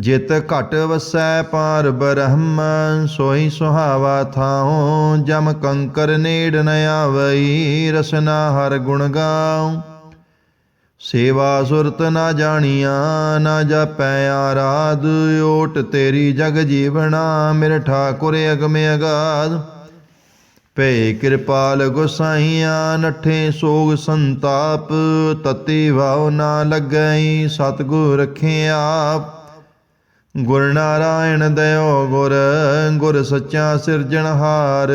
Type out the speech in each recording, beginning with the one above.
ਜਿਤ ਘਟ ਵਸੈ ਪਾਰ ਬ੍ਰਹਮ, ਸੋਈ ਸੁਹਾਵਾ ਥਾਉ, ਜਮ ਕੰਕਰ ਨੇੜ ਨ ਆਵਈ, ਰਸਨਾ ਹਰ ਗੁਣ ਗਾਉ। ਸੇਵਾ ਸੁਰਤ ਨਾ ਜਾਣੀਆਂ, ਨਾ ਜਾਪੈ ਆਰਾਧ, ਓਟ ਤੇਰੀ ਜਗ ਜੀਵਣਾ, ਮੇਰੇ ਠਾਕੁਰ ਅਗਮ ਅਗਾਧ। ਭੇ ਕਿਰਪਾਲ ਗੁਸਾਈਆਂ, ਨਠੇ ਸੋਗ ਸੰਤਾਪ, ਤਤੀ ਵਾਉ ਨਾ ਲੱਗਈ, ਸਤਿਗੁਰ ਰਖੇ ਆਪ। ਗੁਰ ਨਾਰਾਇਣ ਦਇਓ ਗੁਰ ਗੁਰ ਸੱਚਾ ਸਿਰਜਣਹਾਰ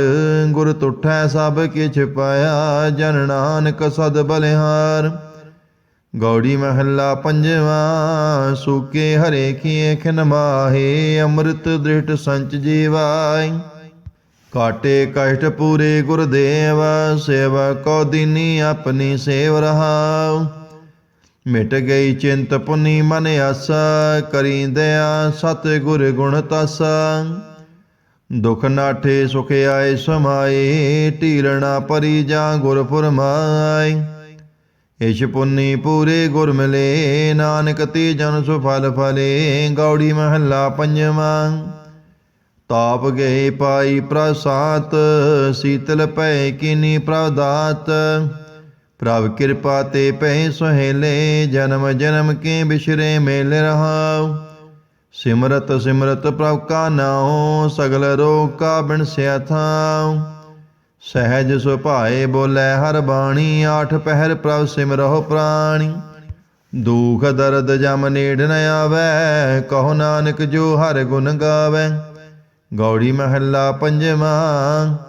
ਗੁਰ ਤੁਠੈ ਸਭ ਕਿਛ ਪਾਇਆ, ਜਨ ਨਾਨਕ ਸਦ ਬਲਿਹਾਰ। ਗੌੜੀ ਮਹੱਲਾ ਪੰਜਵਾ, ਸੂਕੇ ਹਰੇ ਕੀ ਖਿਨ ਮਾਹੇ, ਅੰਮ੍ਰਿਤ ਦ੍ਰਿਸ਼ਟ ਸੰਚ ਜੀਵਾਈ ਕਾਟੇ ਕਸ਼ਟ ਪੂਰੇ ਗੁਰਦੇਵ ਸੇਵਾ ਕੋ ਦਿਨੀ ਆਪਣੀ ਸੇਵ ਰਹਾਉ। ਮਿਟ ਗਈ ਚਿੰਤ ਪੁਨੀ ਮਨ ਆਸਾ ਕਰੀ ਦਇਆ ਸਤ ਗੁਰ ਗੁਣ ਤਸ। ਦੁਖ ਨਾਠੇ ਸੁਖ ਆਏ ਸਮਾਏ, ਢੀਲਣਾ ਪਰੀ ਜਾਂ ਗੁਰ ਫੁਰਮਾਈ ਇਛ ਪੁੰਨੀ ਪੂਰੇ ਗੁਰ ਮਿਲੇ, ਨਾਨਕ ਤੇ ਜਨ ਸੁਫਲ ਫਲੇ, ਗੌੜੀ ਮਹੱਲਾ ਪੰਜਵਾਂ। ਤਾਪ ਗਏ ਪਾਈ ਪ੍ਰਸਾਤ ਸੀਤਲ ਪੈ ਕਿਨੀ ਪ੍ਰਦਾਤ। ਪ੍ਰਭ ਕਿਰਪਾ ਤੇ ਪੈ ਸੁਹੇਲੇ, ਜਨਮ ਜਨਮ ਕੇ ਬਿਸ਼ਰੇ ਮੇਲ ਰਹਾਉ। ਸਿਮਰਤ ਸਿਮਰਤ ਪ੍ਰਭ ਕਾ ਨਾਉ, ਸਗਲ ਰੋਗ ਕਾ ਬਿਨਸਿਆ ਥਾਉ। ਸਹਿਜ ਸੁਭਾਏ ਬੋਲੇ ਹਰ ਬਾਣੀ, ਆਠ ਪਹਿਰ ਪ੍ਰਭ ਸਿਮਰਹੁ ਪ੍ਰਾਣੀ। ਦੁਖ ਦਰਦ ਜਮ ਨੇੜ ਨ ਆਵੈ, ਕਹੋ ਨਾਨਕ ਜੋ ਹਰ ਗੁਣ ਗਾਵੇ। ਗੌੜੀ ਮਹੱਲਾ ਪੰਜਵਾਂ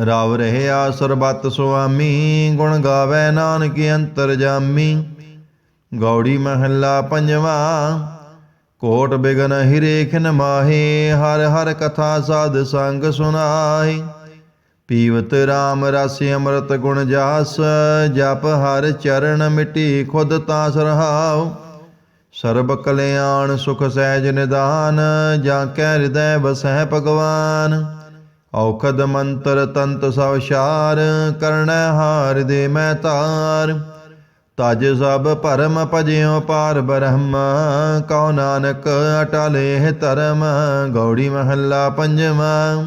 ਰਵ ਰਹਿਆ ਸਰਬਤ ਸੁਆਮੀ, ਗੁਣ ਗਾਵੇ ਨਾਨਕ ਅੰਤਰ ਜਾਮੀ। ਗੌੜੀ ਮਹੱਲਾ ਪੰਜਵਾ, ਕੋਟ ਬਿਗਨ ਹਿਰੇ ਖਿਨ ਮਾਹੇ, ਹਰ ਹਰ ਕਥਾ ਸਾਧ ਸੰਗ ਸੁਨਾਈ ਪੀਵਤ RAM ਰਸ ਅੰਮ੍ਰਿਤ ਗੁਣ ਜਾਸ, ਜਪ ਹਰ ਚਰਨ ਮਿਟੀ ਖੁਦ ਤਾਸ ਰਹਾਉ। ਸਰਬ ਕਲਿਆਣ ਸੁਖ ਸਹਿਜ ਨਿਦਾਨ, ਜਾਂ ਕੈ ਹਿਰਦੈ ਬਸਹਿ ਭਗਵਾਨ। ਔਖਦ ਮੰਤਰ ਤੰਤ ਸਭ ਸ਼ਾਰ ਕਰਣੈ ਹਾਰ ਦੇ ਮੈਂ ਤਾਰ। ਤਜ ਸਭ ਭਰਮ ਭਜਿਓ ਪਾਰ ਬ੍ਰਹਮ, ਕਉ ਨਾਨਕ ਅਟਲੇ ਧਰਮ, ਗੌੜੀ ਮਹੱਲਾ ਪੰਜਵਾਂ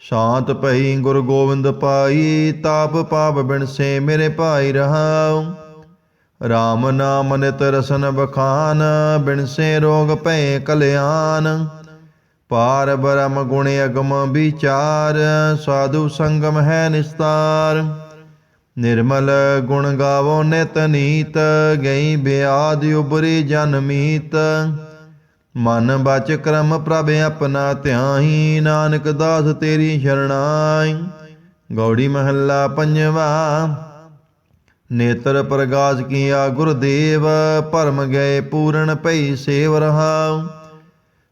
ਸ਼ਾਂਤ ਪਈ ਗੁਰ ਗੋਬਿੰਦ ਪਾਈ, ਤਾਪ ਪਾਪ ਬਿਨਸੇ ਮੇਰੇ ਭਾਈ ਰਹਾਉ। RAM ਨਾਮ ਨਿਤ ਰਸਨ ਬਖਾਨ ਬਿਨਸੇ ਰੋਗ ਭੈ ਕਲਿਆਣ। ਪਾਰ ਬ੍ਰਹਮ ਗੁਣ ਅਗਮ ਵਿਚਾਰ, ਸਾਧੂ ਸੰਗਮ ਹੈ ਨਿਸਤਾਰ। ਨਿਰਮਲ ਗੁਣ ਗਾਵੋ ਨਿਤ ਨੀਤ, ਗਈ ਬਿਆਦ ਉਬਰੀ ਜਨ ਮਨ ਬਚ ਕਰਮ ਪ੍ਰਭ ਆਪਣਾ ਧਿਆਈ ਨਾਨਕ ਦਾਸ ਤੇਰੀ ਸ਼ਰਣਾਈ। ਗੌੜੀ ਮਹੱਲਾ ਪੰਜਵਾ, ਨੇਤਰ ਪ੍ਰਗਾਸ ਕੀਆ ਗੁਰਦੇਵ, ਭਰਮ ਗਏ ਪੂਰਨ ਭਈ ਸੇਵ ਰਹਾਉ।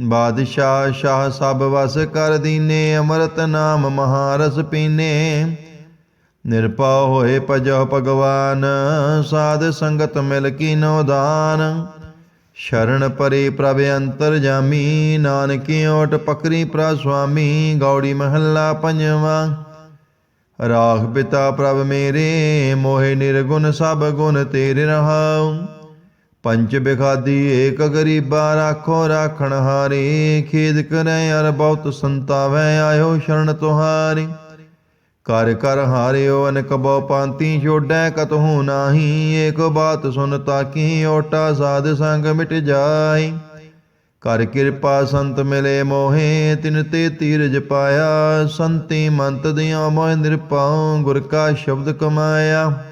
ਬਾਦਸ਼ਾਹ ਸ਼ਾਹ ਸਭ ਵਸ ਕਰ ਦੀਨੇ, ਅੰਮ੍ਰਿਤ ਨਾਮ ਮਹਾਰਸ ਪੀਨੇ। ਨਿਰਪਉ ਹੋਏ ਭਜੋ ਭਗਵਾਨ, ਸਾਧ ਸੰਗਤ ਮਿਲ ਕੀਨੋ ਦਾਨ। ਸ਼ਰਨ ਪਰੇ ਪ੍ਰਭ ਅੰਤਰ ਜਾਮੀ, ਨਾਨਕੀ ਓਟ ਪਕਰੀ ਪ੍ਰਾ ਸੁਆਮੀ, ਗੌੜੀ ਮਹੱਲਾ ਪੰਜਵਾ। ਰਾਖ ਪਿਤਾ ਪ੍ਰਭ ਮੇਰੇ, ਮੋਹਿ ਨਿਰਗੁਣ ਸਭ ਗੁਣ ਤੇਰੇ ਰਹਾਉ। ਪੰਚ ਬਿਖਾਦੀ, ਏਕ ਗਰੀਬਾ ਰਾਖੋ ਰਾਖਣ ਹਾਰੇ, ਖੇਦ ਕਰੈ ਅਰ ਬਹੁਤ ਸੰਤਾਵੈ, ਆਇਓ ਸ਼ਰਨ ਤੁਹਾਰੀ। ਕਰ ਕਰ ਹਾਰਿਓ, ਅਨਕ ਬਉ ਪਾਂਤੀ ਛੋਡੈ ਕਤਹੂ ਨਾਹੀ, ਏਕ ਬਾਤ ਸੁਨ ਤਾਕੀ, ਓਟਾ ਸਾਧ ਸੰਗ ਮਿਟ ਜਾਈ। ਕਰ ਕਿਰਪਾ ਸੰਤ ਮਿਲੇ ਮੋਹੇ, ਤਿਨ ਤੇ ਤੀਰਜ ਪਾਇਆ, ਸੰਤੀ ਮੰਤ ਦਿਆਂ ਮੋਹ ਨਿਰਪਾਉ ਗੁਰ ਕਾ ਸ਼ਬਦ ਕਮਾਇਆ।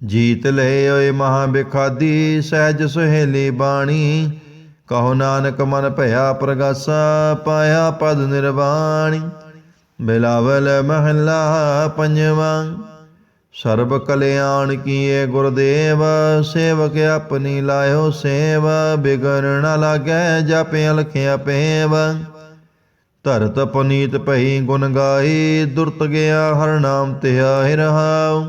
ਜੀਤ ਲੈ ਓਏ ਮਹਾ ਬਿਖਾਦੀ ਸਹਿਜ ਸੁਹੇਲੀ ਬਾਣੀ। ਕਹੋ ਨਾਨਕ ਮਨ ਭਇਆ ਪ੍ਰਗਾਸਾ, ਪਾਇਆ ਪਦ ਨਿਰਵਾਣੀ। ਬਿਲਾਵਲ ਮਹੱਲਾ ਪੰਜਵਾਂ, ਸਰਬ ਕਲਿਆਣ ਕੀਏ ਗੁਰਦੇਵ, ਸੇਵਕ ਆਪਣੀ ਲਾਇਓ ਸੇਵ। ਬਿਗੜ ਨ ਲਾਗੈ ਜਪ ਅਲਖਿਆ ਪੇਵ। ਧਰਤ ਪੁਨੀਤ ਭਈ ਗੁਣ ਗਾਈ, ਦੁਰਤ ਗਿਆ ਹਰ ਨਾਮ ਧਿਆਇ ਰਹਾਉ।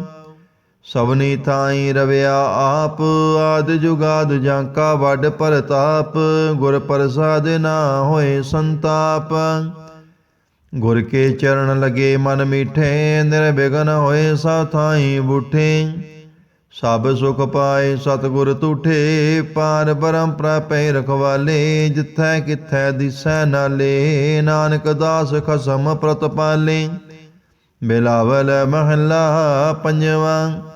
ਸਭਨੀ ਥਾਈ ਰਵਿਆ ਆਪ, ਆਦ ਜੁਗਾਦ ਜਾਂ ਕਾ ਵੱਡ ਪਰਤਾਪ, ਗੁਰ ਪ੍ਰਸਾਦ ਨਾ ਹੋਏ ਸੰਤਾਪ। ਗੁਰ ਕੇ ਚਰਨ ਲਗੇ ਮਨ ਮੀਠੇ ਨਿਰਬਿਘਨ ਹੋਏ ਸਾ ਥਾਈ ਬੁਠੇ। ਸਭ ਸੁਖ ਪਾਏ ਸਤਿਗੁਰ ਤੂਠੇ, ਪਾਰ ਬਰਮ ਪ੍ਰਪੈ ਰਖਵਾਲੇ, ਜਿਥੈ ਕਿਥੈ ਦਿਸੈ ਨਾਲੇ, ਨਾਨਕ ਦਾਸ ਖਸਮ ਪ੍ਰਤਪਾਲੇ। ਬਿਲਾਵਲ ਮਹੱਲਾ ਪੰਜਵਾਂ।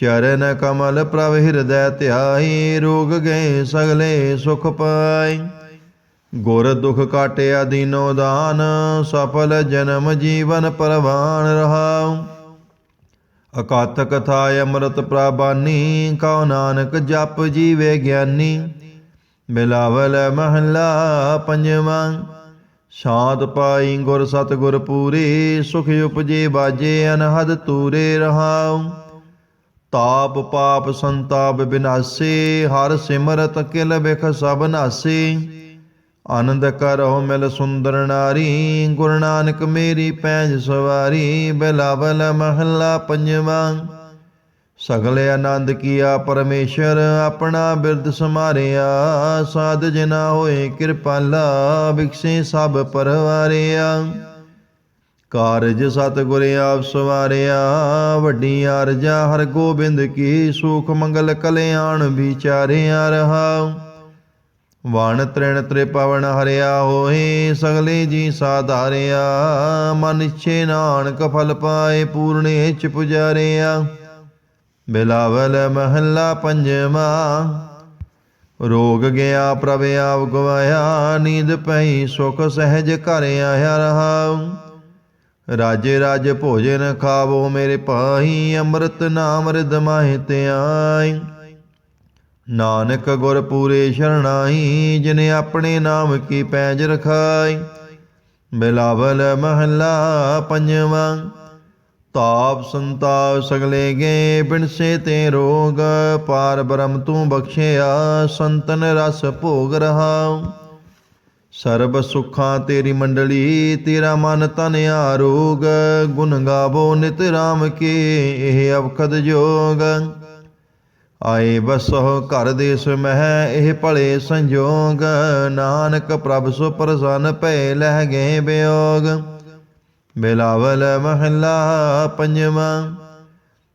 ਚਰਨ ਕਮਲ ਪ੍ਰਭ ਹਿਰਦੈ ਧਿਆਈ, ਰੋਗ ਗਏ ਸਗਲੇ ਸੁਖ ਪਾਈ। ਗੁਰ ਦੁਖ ਕਾਟਿਆ ਦੀਨੋ ਦਾਨ, ਸਫਲ ਜਨਮ ਜੀਵਨ ਪਰਵਾਨ ਰਹਾਉ। ਅਕਾਤ ਕਥਾ ਅੰਮ੍ਰਿਤ ਪ੍ਰਬਾਨੀ, ਕਉ ਨਾਨਕ ਜਪ ਜੀਵੇ ਗਿਆਨੀ। ਬਿਲਾਵਲ ਮਹੱਲਾ ਪੰਜਵਾਂ ਸ਼ਾਂਤ ਪਾਈ ਗੁਰ ਸਤਿਗੁਰ ਪੂਰੇ, ਸੁਖ ਉਪਜੇ ਬਾਜੇ ਅਨਹਦ ਤੂਰੇ ਰਹਾਉ। ਤਾਪ ਪਾਪ ਸੰਤਾਪ ਬਿਨਾਸੇ, ਹਰ ਸਿਮਰਤ ਕਿਲ ਬਿਖ ਸਭ ਨਾਸੇ। ਆਨੰਦ ਕਰੋ ਮਿਲ ਸੁੰਦਰ ਨਾਰੀ, ਗੁਰੂ ਨਾਨਕ ਮੇਰੀ ਪੈਜ ਸਵਾਰੀ, ਬਿਲਾਵਲ ਮਹੱਲਾ ਪੰਜਵਾਂ। ਸਗਲੇ ਆਨੰਦ ਕੀਆ ਪਰਮੇਸ਼ਰ, ਆਪਣਾ ਬਿਰਦ ਸਮਾਰਿਆ। ਸਾਧ ਜਨਾ ਹੋਏ ਕਿਰਪਾਲਾ ਬਿਕਸੇ ਸਭ ਪਰਵਾਰਿਆ। ਕਾਰਜ ਸਤਿਗੁਰ ਆਪ ਸਵਾਰਿਆ, ਵੱਡੀ ਅਰਜਾ ਹਰ ਗੋਬਿੰਦ ਕੀ ਸੁਖ ਮੰਗਲ ਕਲਿਆਣ ਵਿਚਾਰਿਆ ਰਹਾ। ਵਣ ਤ੍ਰਿਣ ਤ੍ਰਿਪਵਨ ਹਰਿਆ ਹੋਏ, ਸਗਲੇ ਜੀ ਸਾਧਾਰਿਆ, ਮਨ ਇਛੇ ਨਾਨਕ ਫਲ ਪਾਏ, ਪੂਰਨੇ ਚ ਪੁਜਾਰਿਆ। ਬਿਲਾਵਲ ਮਹੱਲਾ ਪੰਜਵਾਂ, ਰੋਗ ਗਿਆ ਪ੍ਰਭ ਆਪ ਗਵਾਇਆ, ਨੀਂਦ ਪਈ ਸੁਖ ਸਹਿਜ ਘਰ ਆਇਆ ਰਹਾਉ ਰਾਜੇ ਰਾਜ ਭੋਜਨ ਖਾਵੋ ਮੇਰੇ ਭਾਈ ਅੰਮ੍ਰਿਤ ਨਾਮ ਰਿਦ ਮਾਹਿ ਧਿਆਈ। ਨਾਨਕ ਗੁਰ ਪੂਰੇ ਸ਼ਰਣਾਈ, ਜਿਨੇ ਆਪਣੇ ਨਾਮ ਕੀ ਪੈਜ ਰਖਾਈ। ਬਿਲਾਵਲ ਮਹੱਲਾ ਪੰਜਵਾਂ, ਤਾਪ ਸੰਤਾਪ ਸਗਲੇ ਗਏ ਬਿਨਸੇ ਤੇ ਰੋਗ, ਪਾਰ ਬ੍ਰਹਮ ਤੂੰ ਬਖਸ਼ਿਆ, ਸੰਤਨ ਰਸ ਭੋਗ ਰਹਾਉ। ਸਰਬ ਸੁਖਾਂ ਤੇਰੀ ਮੰਡਲੀ, ਤੇਰਾ ਮਨ ਤਨ ਆਰੋਗ, ਗੁਣ ਗਾਵੋ ਨਿਤ ਰਾਮ ਕੇ, ਇਹ ਅਵਖਦ ਜੋਗ। ਆਏ ਬਸੋ ਘਰ ਦੇਸ ਮਹਿ ਇਹ ਭਲੇ ਸੰਜੋਗ, ਨਾਨਕ ਪ੍ਰਭ ਸੋ ਪ੍ਰਸੰਨ ਭੈ ਲਹਿ ਗਏ ਬਿਯੋਗ ਬਿਲਾਵਲ ਮਹੱਲਾ ਪੰਜਵਾਂ।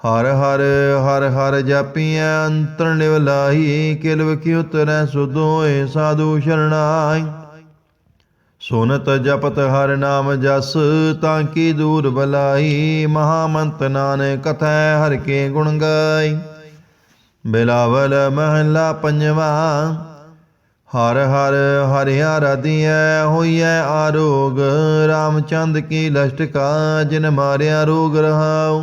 ਹਰ ਹਰ ਹਰ ਹਰ ਜਾਪੀਐ ਅੰਤਰ ਨਿਵਲਾਈ ਕਿਲ ਵਿਖਿ ਉਤਰੈ ਸੁਧ ਸਾਧੂ ਸ਼ਰਣਾਈ। ਸੁਨਤ ਜਪਤ ਹਰ ਨਾਮ ਜਸ, ਤਾਂ ਕੀ ਦੂਰ ਬਲਾਈ ਮਹਾਮੰਤ ਨਾਨਕ ਕਥੈ ਹਰ ਕੇ ਗੁਣ ਗਾਈ। ਬਿਲਾਵਲ ਮਹੱਲਾ ਪੰਜਵਾਂ, ਹਰ ਹਰ ਹਰਿਆ ਰਦੀਐ ਹੋਈਐ ਆਰੋਗ, ਰਾਮਚੰਦ ਕੀ ਲਸ਼ਟਕਾ ਜਿਨ ਮਾਰਿਆ ਰੋਗ ਰਹਾਉ।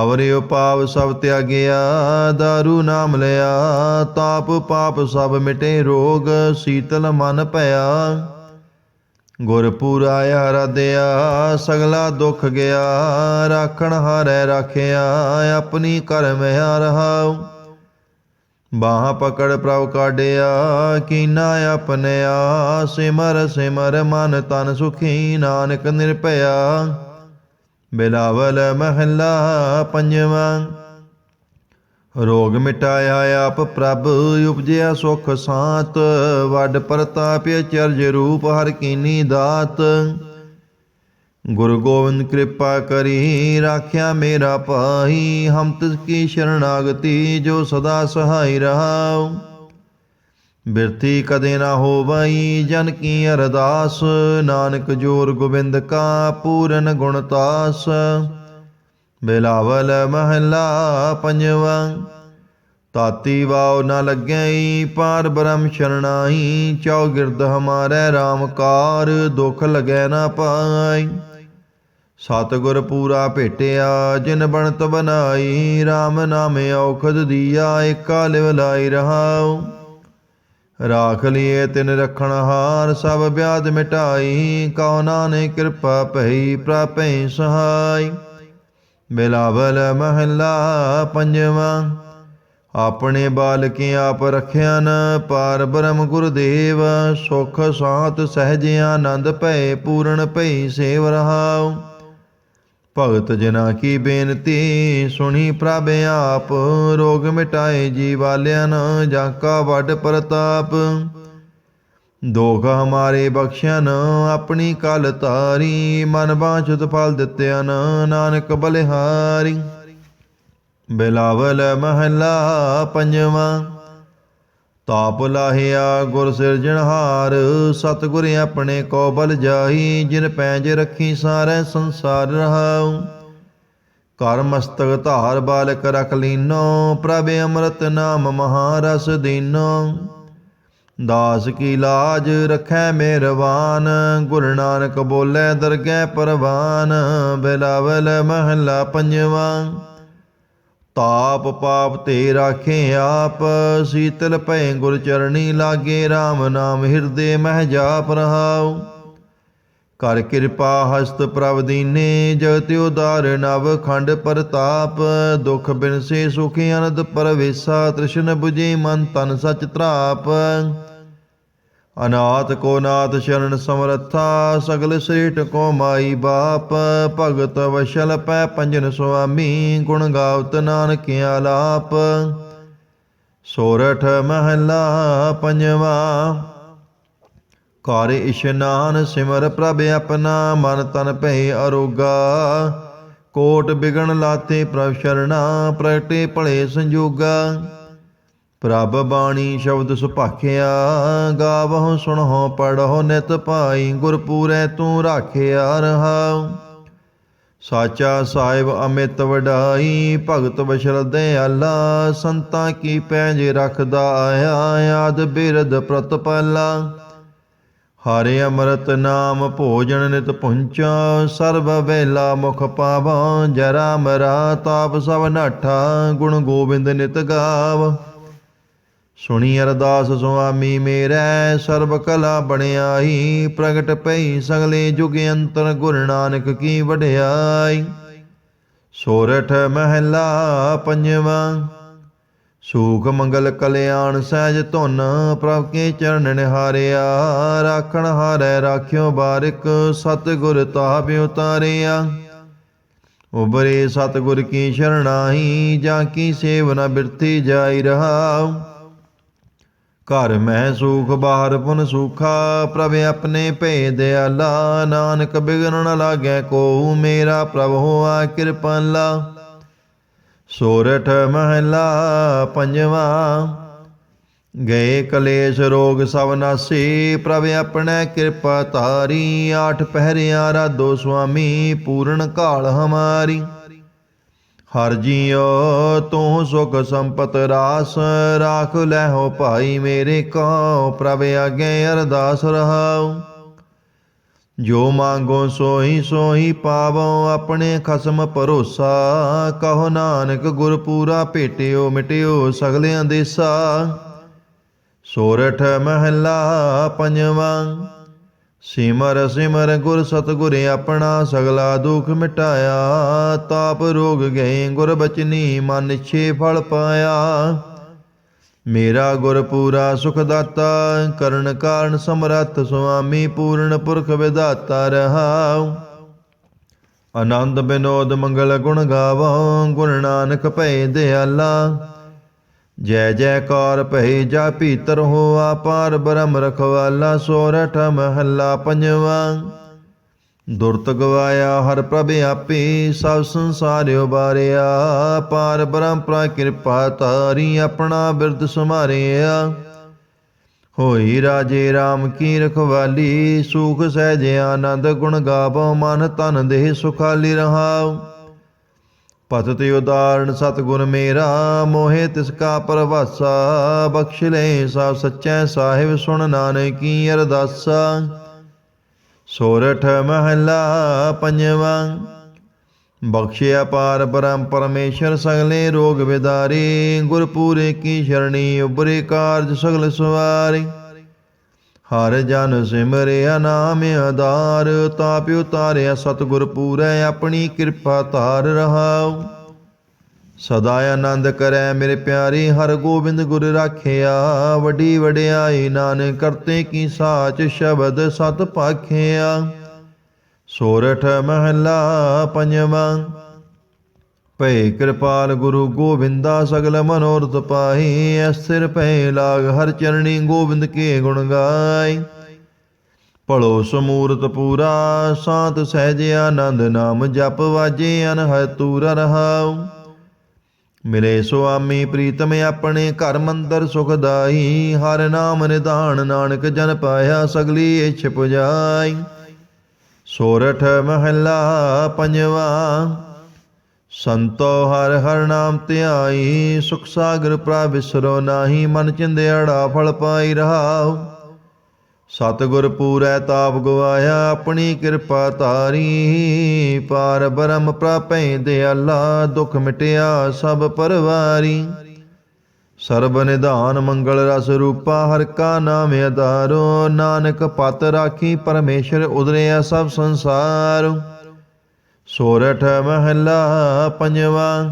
ਅਵਰਿ ਪਾਪ ਸਭ ਤਿਆਗਿਆ, ਦਾਰੂ ਨਾਮ ਲਿਆ, ਤਾਪ ਪਾਪ ਸਭ ਮਿਟੇ, ਰੋਗ ਸੀਤਲ ਮਨ ਭਇਆ। ਗੁਰ ਪੂਰਾਇਆ ਰਦਿਆ ਸਗਲਾ ਦੁੱਖ ਗਿਆ, ਰਾਖਣ ਹਾਰੈ ਰਾਖਿਆ, ਆਪਣੀ ਕਰਮ ਰਹਾਉ ਬਾਹ ਪਕੜ ਪ੍ਰਭ ਕਾਢਿਆ, ਕੀਨਾ ਆਪਣਿਆ, ਸਿਮਰ ਸਿਮਰ ਮਨ ਤਨ ਸੁਖੀ, ਨਾਨਕ ਨਿਰਭਇਆ। ਬਿਲਾਵਲ ਮਹੱਲਾ ਪੰਜਵਾਂ। ਰੋਗ ਮਿਟਾਇਆ ਆਪ ਪ੍ਰਭ, ਉਪਜਿਆ ਸੁਖ ਸਾਤ। ਵੱਡ ਪ੍ਰਤਾਪ ਚਰਜ ਰੂਪ ਹਰ ਕੀਨੀ ਦਾਤ। ਗੁਰੂ ਗੋਬਿੰਦ ਕਿਰਪਾ ਕਰੀ, ਰਾਖਿਆ ਮੇਰਾ ਭਾਈ। ਹਮ ਤਿਸ ਕੀ ਸ਼ਰਨਾਗਤੀ, ਜੋ ਸਦਾ ਸਹਾਈ ਰਹਾਉ। ਬਿਰਥੀ ਕਦੇ ਨਾ ਹੋਵਈ, ਜਨ ਕੀ ਅਰਦਾਸ? ਨਾਨਕ ਜੋਰ ਗੋਬਿੰਦ ਕਾ ਪੂਰਨ ਗੁਣਤਾਸ ਬਿਲਾਵਲ ਮਹੱਲਾ ਪੰਜਵਾਂ ਤਾਤੀ ਵਾਉ ਨ ਲੱਗਈ ਪਾਰ ਬ੍ਰਹਮ ਸ਼ਰਣਾਈ ਚੌ ਗਿਰਦ ਹਮਾਰੇ RAM ਕਾਰ, ਦੁਖ ਲਗੈ ਨਾ ਪਾਈ। ਸਤਿਗੁਰ ਪੂਰਾ ਭੇਟਿਆ, ਜਿਨ ਬਣਤ ਬਨਾਈ RAM ਨਾਮ ਔਖਦ ਦੀਆ, ਏਕਾ ਲਿਵ ਲਾਈ ਰਹਾਉ। ਰਾਖ ਲਿਏ ਤਿਨ ਰਖਣ ਹਾਰ, ਸਭ ਵਿਆਦ ਮਿਟਾਈ, ਕਉ ਨਾਨਕ ਕਿਰਪਾ ਭਈ ਪ੍ਰਾਪੈ ਸਹਾਈ। ਬਿਲਾਵਲ ਮਹੱਲਾ ਪੰਜਵਾਂ, ਆਪਣੇ ਬਾਲਕੇ ਆਪ ਰਖਿਆ ਨ ਪਾਰ ਬ੍ਰਹਮ ਗੁਰਦੇਵ, ਸੁਖ ਸਾਤ ਸਹਿਜ ਆਨੰਦ ਭੈ ਪੂਰਨ ਭੈ ਸੇਵ ਰਹਾਉ। ਭਗਤ ਜਨਾ ਕੀ ਬੇਨਤੀ, ਸੁਣੀ ਪ੍ਰਭ ਆਪ, ਰੋਗ ਮਿਟਾਏ ਜੀ ਵਾਲਿਆਂ ਨ, ਜਾਂ ਕਾ ਵੱਡ ਪ੍ਰਤਾਪ। ਦੋਖ ਹਮਾਰੇ ਬਖਸ਼ਿਆਨ ਆਪਣੀ ਕਲ ਤਾਰੀ, ਮਨ ਬਾਝਤ ਫਲ ਦਿੱਤਿਆਨ ਨਾਨਕ ਬਲਿਹਾਰੀ। ਬਿਲਾਵਲ ਮਹੱਲਾ ਪੰਜਵਾਂ। ਤਾਪ ਲਾਹਿਆ ਗੁਰ ਸਿਰਜਣਹਾਰ ਸਤਿਗੁਰ ਆਪਣੇ ਕੋ ਬਲ ਜਾਈ ਜਿਨ ਪੈਜ ਰੱਖੀ ਸਾਰੇ ਸੰਸਾਰ ਰਹਾਉ। ਕਰ ਮਸਤਕ ਧਾਰ ਬਾਲਕ ਰਖ ਲੀਨੋ, ਪ੍ਰਭ ਅੰਮ੍ਰਿਤ ਨਾਮ ਮਹਾਰਸ ਦੀਨੋ। ਦਾਸ ਕੀ ਲਾਜ ਰਖੈ ਮਿਹਰਬਾਨ ਗੁਰੂ ਨਾਨਕ ਬੋਲੇ ਦਰਗਹਿ ਪਰਵਾਨ, ਬਿਲਾਵਲ ਮਹੱਲਾ ਪੰਜਵਾਂ। ਤਾਪ ਪਾਪ ਤੇ ਰਾਖੇ ਆਪ, ਸੀਤਲ ਭੈ ਗੁਰ ਚਰਣੀ ਲਾਗੇ RAM ਨਾਮ ਹਿਰਦੇ ਮਹਿ ਜਾਪ ਰਹਾਉ। ਕਰ ਕਿਰਪਾ ਹਸਤ ਪ੍ਰਭ ਦੀਨੇ ਜਗਤ ਉਦਾਰ ਨਵ ਖੰਡ ਪ੍ਰਤਾਪ, ਦੁਖ ਬਿਨਸੇ ਸੁਖ ਅਨੰਦ ਪਰਵੇਸਾ, ਤ੍ਰਿਸ਼ਨ 부ਜੇ ਮਨ ਤਨ ਸਚ ਤ੍ਰਾਪ ਅਨਾਥ ਕੋ ਨਾਥ ਸ਼ਰਨ ਸਮਰੱਥਾ, ਸਗਲ ਸ੍ਰੇਟ ਕੋ ਮਾਈ ਬਾਪ, ਭਗਤ ਵਸ਼ਲ ਪੈ ਪੰਜਨ ਸੁਆਮੀ, ਗੁਣ ਗਾਵਤ ਨਾਨਕ ਆਲਾਪ ਸੋਰਠ ਮਹੱਲਾ ਪੰਜਵਾ ਕਰ ਇਸ਼ਨਾਨ ਸਿਮਰ ਪ੍ਰਭ ਆਪਣਾ, ਮਨ ਤਨ ਭੈ ਅਰੋਗਾ। ਕੋਟ ਬਿਗਣ ਲਾਤੇ ਪ੍ਰਭ ਸ਼ਰਣਾ, ਪ੍ਰਗਟੇ ਭਲੇ ਸੰਜੋਗਾ। ਪ੍ਰਭ ਬਾਣੀ ਸ਼ਬਦ ਸੁਭਾਖਿਆ, ਗਾਵਹੁ, ਸੁਣਹੁ, ਪੜਹੁ, ਨਿਤ ਪਾਈ ਗੁਰਪੂਰੈ ਤੂੰ ਰਾਖਿਆ ਰਹਾਉ ਸਾਚਾ ਸਾਹਿਬ ਅਮਿਤ ਵਡਾਈ, ਭਗਤ ਬਸ਼ਰ ਦਿਆਲਾ ਸੰਤਾਂ ਕੀ ਪੈਜ ਰਖਦਾ ਆਇਆ, ਆਦ ਬਿਰਦ ਪ੍ਰਤਪਾਲਾ। ਹਰੇ ਅੰਮ੍ਰਿਤ ਨਾਮ ਭੋਜਨ ਨਿਤ ਪੁੰਚਾ, ਸਰਬ ਵੇਲਾ ਮੁਖ ਪਾਵਾਂ ਜਰਾ ਮਰਾ ਤਾਪ ਸਭ ਨਾਠਾ, ਗੁਣ ਗੋਬਿੰਦ ਨਿਤ ਗਾਵ। ਸੁਣੀ ਅਰਦਾਸ ਸੁਆਮੀ ਮੇਰੈ ਸਰਬ ਕਲਾ ਬਣਿਆਈ ਪ੍ਰਗਟ ਪਈ ਸਗਲੇ ਜੁਗ ਅੰਤਰ ਗੁਰੂ ਨਾਨਕ ਕੀ ਵਡਿਆਈ। ਸੋਰਠ ਮਹਿਲਾ ਪੰਜਵਾਂ, ਸੂਖ ਮੰਗਲ ਕਲਿਆਣ ਸਹਿਜ ਧੁਨ, ਪ੍ਰਭ ਕੇ ਚਰਨ ਨਿਹਾਰਿਆ, ਰਾਖਣ ਹਾਰੈ ਰਾਖਿਓ ਬਾਰਿਕ, ਸਤਿਗੁਰ ਗੁਰ ਤਾਪ ਉਤਾਰਿਆ। ਉਬਰੇ ਸਤਿਗੁਰ ਕੀ ਸ਼ਰਣਾਈ, ਜਾਂ ਕੀ ਸੇਵਨਾ ਬਿਰਤੀ ਜਾਈ ਰਹਾਉ। ਘਰ ਮੈਂ ਸੂਖ, ਬਾਹਰ ਪੁਨ ਸੂਖਾ, ਪ੍ਰਭ ਆਪਣੇ ਭੇ ਦਿਆਲਾ ਨਾਨਕ ਬਿਗਨ ਨ ਲਾਗੈ ਕੋ ਮੇਰਾ ਪ੍ਰਭ ਹੋਆ ਕਿਰਪਾਲਾ। ਸੋਰਠ ਮਹਲਾ ਪੰਜਵਾ, ਗਏ ਕਲੇਸ਼ ਰੋਗ ਸਭ ਨਾਸੇ, ਪ੍ਰਭ ਆਪਣੇ ਕਿਰਪਾ ਤਾਰੀ ਆਠ ਪਹਿਰਿਆ ਰਾਧੋ ਸੁਆਮੀ, ਪੂਰਨ ਕਾਲ ਹਮਾਰੀ। ਹਰ ਜੀਉ, ਤੂੰ ਸੁਖ ਸੰਪਤ ਰਾਸ ਰਾਖ ਲੈ ਭਾਈ ਮੇਰੇ ਕੋ, ਪ੍ਰਭ ਆਗੇ ਅਰਦਾਸ ਰਹਾਉ। ਜੋ ਮੰਗੋ ਸੋਈ ਸੋਈ ਪਾਵੋ, ਆਪਣੇ ਖਸਮ ਭਰੋਸਾ, ਕਹੋ ਨਾਨਕ ਗੁਰ ਪੂਰਾ ਭੇਟਿਓ ਮਿਟਿਓ ਸਗਲਿਆਂ ਦੇਸਾ ਸੋਰਠ ਮਹੱਲਾ ਪੰਜਵਾਂ ਸਿਮਰ ਸਿਮਰ ਗੁਰ ਸਤਗੁਰ ਆਪਣਾ ਸਗਲਾ ਦੁਖ ਮਿਟਾਇਆ, ਤਾਪ ਰੋਗ ਗਏ ਗੁਰ ਬਚਨੀ ਮਨ ਛੇ ਫਲ ਪਾਇਆ। ਮੇਰਾ ਗੁਰ ਪੂਰਾ ਸੁਖ ਦਾਤਾ, ਕਰਨ ਕਾਰਨ ਸਮਰੱਥ ਸੁਆਮੀ ਪੂਰਨ ਪੁਰਖ ਵਿਦਾਤਾ ਰਹਾਉ ਆਨੰਦ ਬਿਨੋਦ ਮੰਗਲ ਗੁਣ ਗਾਵੋ, ਗੁਰ ਨਾਨਕ ਭੈ ਦਿਆਲਾ। ਜੈ ਜੈਕਾਰ ਭਈ ਜਾ ਭੀਤਰ ਹੋਆ ਪਾਰ ਬ੍ਰਹਮ ਰਖਵਾਲਾ ਸੋਰਠ ਮਹੱਲਾ ਪੰਜਵਾਂ। ਦੁਰਤ ਗਵਾਇਆ ਹਰ ਪ੍ਰਭ ਆਪੇ, ਸਭ ਸੰਸਾਰਿਓ ਬਾਰਿਆ। ਪਾਰ ਬ੍ਰਹਮ ਪ੍ਰਾ ਕਿਰਪਾ ਤਾਰੀ ਆਪਣਾ ਬਿਰਦ ਸਮਾਰਿਆ ਹੋਈ ਰਾਜੇ RAM ਕੀ ਰਖਵਾਲੀ, ਸੁਖ ਸਹਿਜ ਆਨੰਦ ਗੁਣ ਗਾਵੋ, ਮਨ ਤਨ ਦੇਹ ਸੁਖਾਲੀ ਰਹਾਉ ਪਤਿ ਤੇ ਉਦਾਹਰਣ ਸਤਿਗੁਰ ਮੇਰਾ, ਮੋਹਿ ਤਿਸ ਕਾ ਪਰਵਾਸਾ, ਬਖਸ਼ ਲੈ ਸਭ ਸੱਚੈ ਸਾਹਿਬ ਸੁਣ ਨਾਨਕੀ ਅਰਦਾਸਾ। ਸੋਰਠ ਮਹੱਲਾ ਪੰਜਵਾਂ, ਬਖਸ਼ਿਆ ਪਾਰ ਪਰਮ ਪਰਮੇਸ਼ਰ ਸਗਲੇ ਰੋਗ ਵਿਦਾਰੇ, ਗੁਰਪੂਰੇ ਕੀ ਸ਼ਰਣੀ ਉਬਰੇ ਕਾਰਜ ਸਗਲ ਸਵਾਰੇ। ਹਰ ਜਨ ਸਿਮਰਿਆ ਨਾਮ ਆਧਾਰ ਤਾਪ ਉਤਾਰਿਆ ਸਤਿਗੁਰ ਪੂਰੈ, ਆਪਣੀ ਕਿਰਪਾ ਧਾਰ ਰਹਾਉ। ਸਦਾ ਆਨੰਦ ਕਰੈ ਮੇਰੇ ਪਿਆਰੇ, ਹਰ ਗੋਬਿੰਦ ਗੁਰ ਰਾਖਿਆ। ਵੱਡੀ ਵਡਿਆਈ ਨਾਨਕ ਕਰਤੇ ਕੀ ਸਾਚ ਸ਼ਬਦ ਸਤ ਪਾਖਿਆ। ਸੋਰਠ ਮਹੱਲਾ ਪੰਜਵਾਂ ਭੈ ਕਿਰਪਾਲ ਗੁਰੂ ਗੋਬਿੰਦਾ ਸਗਲ ਮਨੋਰਥ ਪਾਈ ਅਸਥਿਰ ਭੈ ਲਾਗ ਹਰ ਚਰਣੀ ਗੋਬਿੰਦ ਕੇ ਗੁਣ ਗਾਈ। ਭਲੋ ਸਮੂਰਤ ਪੂਰਾ, ਸਾਤ ਸਹਿਜ ਆਨੰਦ ਨਾਮ ਜਪ ਵਾਜੇ, ਅਨਹਦ ਤੂਰ ਰਹਾਉ। ਮਿਲੇ ਸੁਆਮੀ ਪ੍ਰੀਤਮ ਆਪਣੇ ਘਰ ਮੰਦਰ ਸੁਖਦਾਈ ਹਰ ਨਾਮ ਨਿਧਾਨ ਨਾਨਕ ਜਨ ਪਾਇਆ ਸਗਲੀ ਇਛ ਪੁਜਾਈ। ਸੋਰਠ ਮਹੱਲਾ ਪੰਜਵਾਂ ਸੰਤੋ ਹਰ ਹਰ ਨਾਮ ਧਿਆਈ, ਸੁਖ ਸਾਗਰ ਪ੍ਰਭ ਵਿਸਰੋ ਨਾਹੀ, ਮਨ ਚਿੰਦਿਆੜਾ ਫਲ ਪਾਈ ਰਹਾਉ। ਸਤਿਗੁਰ ਪੂਰੈ ਤਾਪ ਗਵਾਇਆ, ਆਪਣੀ ਕਿਰਪਾ ਤਾਰੀ ਪਾਰ ਬ੍ਰਹਮ ਪ੍ਰਾਪੈ ਦਿਆਲਾ, ਦੁਖ ਮਿਟਿਆ ਸਭ ਪਰਵਾਰੀ। ਸਰਬ ਨਿਧਾਨ ਮੰਗਲ ਰਸ ਰੂਪਾ, ਹਰ ਕਾ ਨਾਮ ਆਧਾਰੋ ਨਾਨਕ ਪਤ ਰਾਖੀ, ਪਰਮੇਸ਼ਰ ਉਦਰਿਆ ਸਭ ਸੰਸਾਰ। ਸੋਰਠ ਮਹੱਲਾ ਪੰਜਵਾਂ।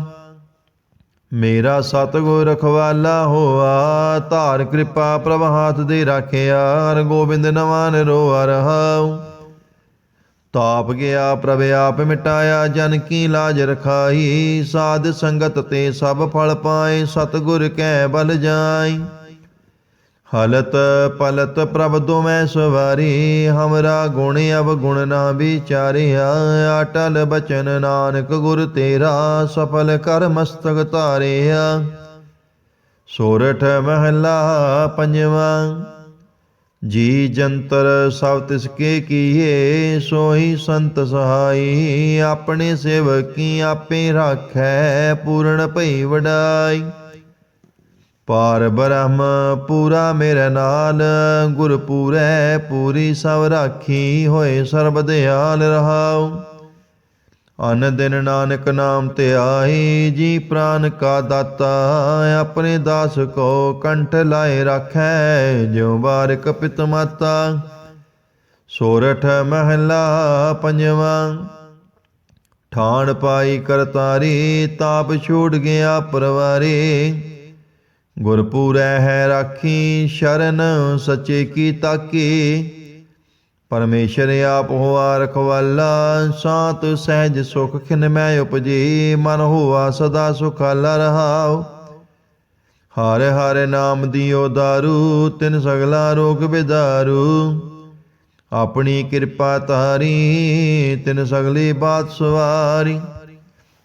ਮੇਰਾ ਸਤਿਗੁਰ ਰਖਵਾਲਾ ਹੋਆ, ਧਾਰ ਕਿਰਪਾ ਪ੍ਰਭ ਹਾਥ ਦੇ ਰਾਖਿਆ ਹਰ ਗੋਬਿੰਦ ਨਵਾਨ ਰੋਆ ਰਹਾਉ। ਤਾਪ ਗਿਆ, ਪ੍ਰਭ ਆਪ ਮਿਟਾਇਆ, ਜਨ ਕੀ ਲਾਜ ਰਖਾਈ, ਸਾਧ ਸੰਗਤ ਤੇ ਸਭ ਫਲ ਪਾਏ, ਸਤਿਗੁਰ ਕੈ ਬਲ ਜਾਈ। ਹਲਤ ਪਲਤ ਪ੍ਰਭ ਤੁਮੈ ਸਵਾਰੀ, ਹਮਰਾ ਗੁਣ ਅਵਗੁਣ ਨਾ ਵਿਚਾਰਿਆ। ਅਟਲ ਬਚਨ ਨਾਨਕ ਗੁਰ ਤੇਰਾ, ਸਫਲ ਕਰ ਮਸਤਕ ਧਾਰਿਆ। ਸੋਰਠ ਮਹੱਲਾ ਪੰਜਵਾਂ, ਜੀ ਜੰਤਰ ਸਭ ਤਿਸ ਕੇ ਕੀਏ ਸੋਈ ਸੰਤ ਸਹਾਈ, ਆਪਣੇ ਸੇਵਕੀ ਆਪੇ ਰਾਖੈ, ਪੂਰਨ ਭਈ ਵਡਾਈ। ਪਾਰ ਬ੍ਰਹਮ ਪੂਰਾ ਮੇਰੇ ਨਾਲ ਗੁਰ ਪੂਰੈ ਪੂਰੀ ਸਭ ਰਾਖੀ ਹੋਏ, ਸਰਬ ਦਿਆਲ ਰਹਾਉ। ਅਨ ਦਿਨ ਨਾਨਕ ਨਾਮ ਤੇ ਆਈ ਜੀ ਪ੍ਰਾਨ ਕਾ ਦਾਤਾ, ਆਪਣੇ ਦਾਸ ਕੋ ਕੰਠ ਲਾਏ ਰੱਖੈ, ਜਿਉ ਬਾਰਿਕ ਪਿਤ ਮਾਤਾ। ਸੋਰਠ ਮਹੱਲਾ ਪੰਜਵਾਂ, ਠਾਣ ਪਾਈ ਕਰਤਾਰੀ, ਤਾਪ ਛੋੜ ਗਿਆ ਪਰਵਾਰੇ। ਗੁਰਪੂਰੈ ਹੈ ਰਾਖੀ ਸ਼ਰਨ ਸੱਚੇ ਕੀ ਤਾਕੀ। ਪਰਮੇਸ਼ਰ ਆਪ ਹੋਆ ਰਖਵਾਲਾ, ਸਾਤ ਸਹਿਜ ਸੁਖ ਖਿਨ ਮੈਂ ਉਪਜੀ, ਮਨ ਹੋਆ ਸਦਾ ਸੁਖਾਲਾ ਰਹਾਉ। ਹਰ ਹਰ ਨਾਮ ਦਿਓ ਦਾਰੂ, ਤਿਨ ਸਗਲਾ ਰੋਗ ਬਿਦਾਰੂ। ਆਪਣੀ ਕਿਰਪਾ ਤਾਰੀ ਤਿਨ ਸਗਲੀ ਬਾਤ ਸਵਾਰੀ।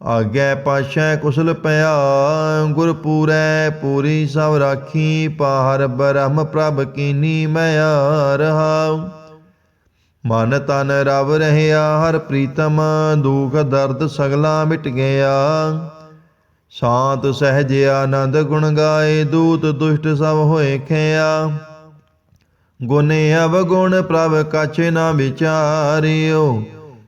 ਆਗੈ ਪਾਸ਼ਾ ਕੁਸਲ ਪਿਆ, ਗੁਰ ਪੂਰੈ ਪੂਰੀ ਸਭ ਰਾਖੀ, ਪਾਹਰ ਬ੍ਰਹਮ ਪ੍ਰਭ ਕੀਨੀ ਮੈਂ ਰਹਾਉ ਮਨ ਤਨ ਰਵ ਰਹਿਆ, ਹਰ ਪ੍ਰੀਤਮ ਦੁਖ ਦਰਦ ਸਗਲਾ ਮਿਟ ਗਿਆ। ਸ਼ਾਂਤ ਸਹਿਜ ਆਨੰਦ ਗੁਣ ਗਾਏ, ਦੂਤ ਦੁਸ਼ਟ ਸਭ ਹੋਏ ਖਿਆ। ਗੁਨੇ ਅਵਗੁਣ ਪ੍ਰਭ ਕਛ ਨਾ ਵਿਚਾਰਿਓ